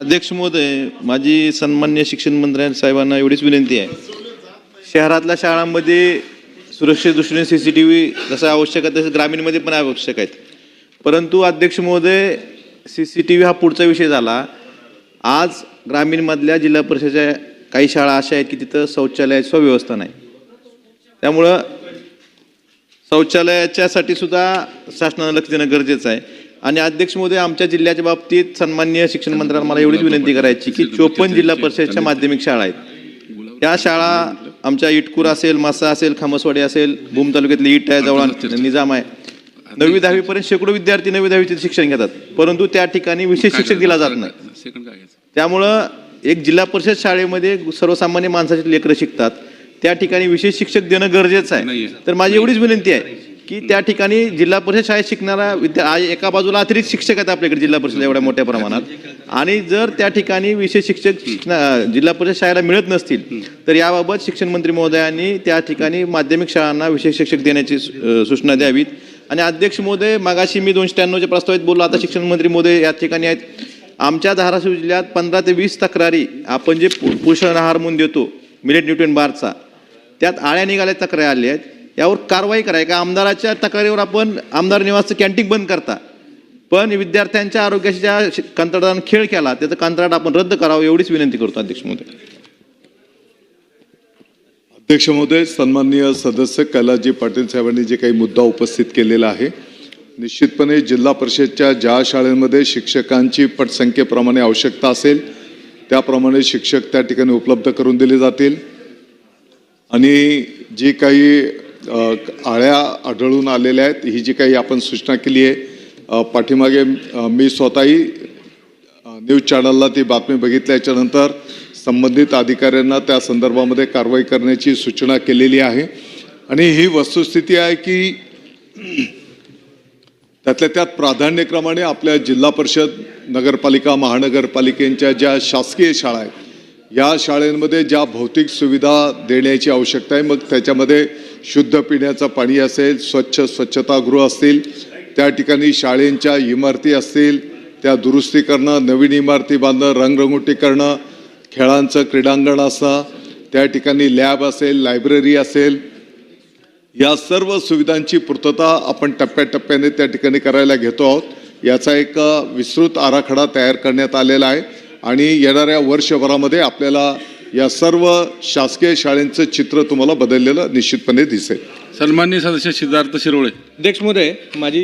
अध्यक्ष महोदय माझी सन्मान्य शिक्षण मंत्र्या साहेबांना एवढीच विनंती आहे. शहरातल्या शाळांमध्ये सुरक्षित दृष्टीने सी सी टी व्ही जसं आवश्यक आहे तसं ग्रामीणमध्ये पण आवश्यक आहेत. परंतु अध्यक्ष महोदय सी सी टी व्ही हा पुढचा विषय झाला. आज ग्रामीणमधल्या जिल्हा परिषदेच्या काही शाळा अशा आहेत की तिथं शौचालयाची व्यवस्था नाही. त्यामुळं शौचालयाच्यासाठी सुद्धा शासनानं लक्ष देणं गरजेचं आहे. आणि अध्यक्ष महोदय आमच्या जिल्ह्याच्या बाबतीत सन्मान्य शिक्षण मंत्र्यांना मला एवढीच विनंती करायची की चोपन्न जिल्हा परिषदच्या माध्यमिक शाळा आहेत. या शाळा आमच्या इटकूर असेल मासा असेल खामसवाडी असेल भूम तालुक्यातली इट आहे जवळ निजाम आहे. नववी दहावी पर्यंत शेकडो विद्यार्थी नववी दहावीचे शिक्षण घेतात. परंतु त्या ठिकाणी विशेष शिक्षक दिला जात नाही. त्यामुळं एक जिल्हा परिषद शाळेमध्ये सर्वसामान्य माणसाचे लेकरं शिकतात. त्या ठिकाणी विशेष शिक्षक देणं गरजेचं आहे. तर माझी एवढीच विनंती आहे. की त्या ठिकाणी जिल्हा परिषद शाळेत शिकणारा विद्या एका बाजूला अतिरिक्त शिक्षक आहेत आपल्याकडे जिल्हा परिषद एवढ्या मोठ्या प्रमाणात. आणि जर त्या ठिकाणी विशेष शिक्षक जिल्हा परिषद शाळेला मिळत नसतील तर याबाबत शिक्षण मंत्री महोदयांनी त्या ठिकाणी माध्यमिक शाळांना विशेष शिक्षक देण्याची सु- सूचना द्यावीत. आणि अध्यक्ष महोदय मागाशी मी दोनशे त्र्याण्णवच्या प्रस्तावित बोललो आता शिक्षण मंत्री महोदय या ठिकाणी आहेत. आमच्या धाराशिव जिल्ह्यात पंधरा ते वीस तक्रारी आपण जे पोषण आहार म्हणून देतो मिलेट न्यूट्रिन बारचा त्यात आळ्या निघाल्या तक्रारी आल्या आहेत. यावर कारवाई कराय का आमदाराच्या तक्रारीवर आपण आमदार निवासचं कॅन्टीन बंद करता. पण विद्यार्थ्यांच्या आरोग्याशी ज्या कंत्राटानं खेळ केला त्याचं कंत्राट आपण रद्द करावं एवढीच विनंती करतो अध्यक्ष महोदय. अध्यक्ष महोदय सन्माननीय सदस्य कैलासजी पाटील साहेबांनी जे काही मुद्दा उपस्थित केलेला आहे निश्चितपणे जिल्हा परिषदच्या ज्या शाळेमध्ये शिक्षकांची पटसंख्येप्रमाणे आवश्यकता असेल त्याप्रमाणे शिक्षक त्या ठिकाणी उपलब्ध करून दिले जातील. आणि जी काही आळ्या आढळून आलेल्या आहेत. ही जी काही आपण सूचना केली आहे पाठीमागे मी स्वतःही न्यूज चॅनलला ती बातमी बघितल्याच्यानंतर संबंधित अधिकाऱ्यांना त्या संदर्भामध्ये कारवाई करण्याची सूचना केलेली आहे. आणि ही वस्तुस्थिती आहे की त्यातल्या त्यात प्राधान्यक्रमाने आपल्या जिल्हा परिषद नगरपालिका महानगरपालिकेच्या ज्या शासकीय शाळा आहेत या शाळेमध्ये ज्या भौतिक सुविधा देण्याची आवश्यकता आहे मग त्याच्यामध्ये शुद्ध पिण्याचं पाणी असेल स्वच्छ स्वच्छतागृह असतील त्या ठिकाणी शाळेंच्या इमारती असतील त्या दुरुस्ती करणं नवीन इमारती बांधणं रंगरंगोटी करणं खेळांचं क्रीडांगण असणं त्या ठिकाणी लॅब असेल लायब्ररी असेल या सर्व सुविधांची पूर्तता आपण टप्प्याटप्प्याने त्या ठिकाणी करायला घेतो आहोत. याचा एक विस्तृत आराखडा तयार करण्यात आलेला आहे. आणि येणाऱ्या वर्षभरामध्ये आपल्याला या सर्व शासकीय शाळेंचं चित्र तुम्हाला बदललेलं निश्चितपणे दिसेल. सन्माननीय सदस्य सिद्धार्थ शिरोळे. अध्यक्ष महोदय माझी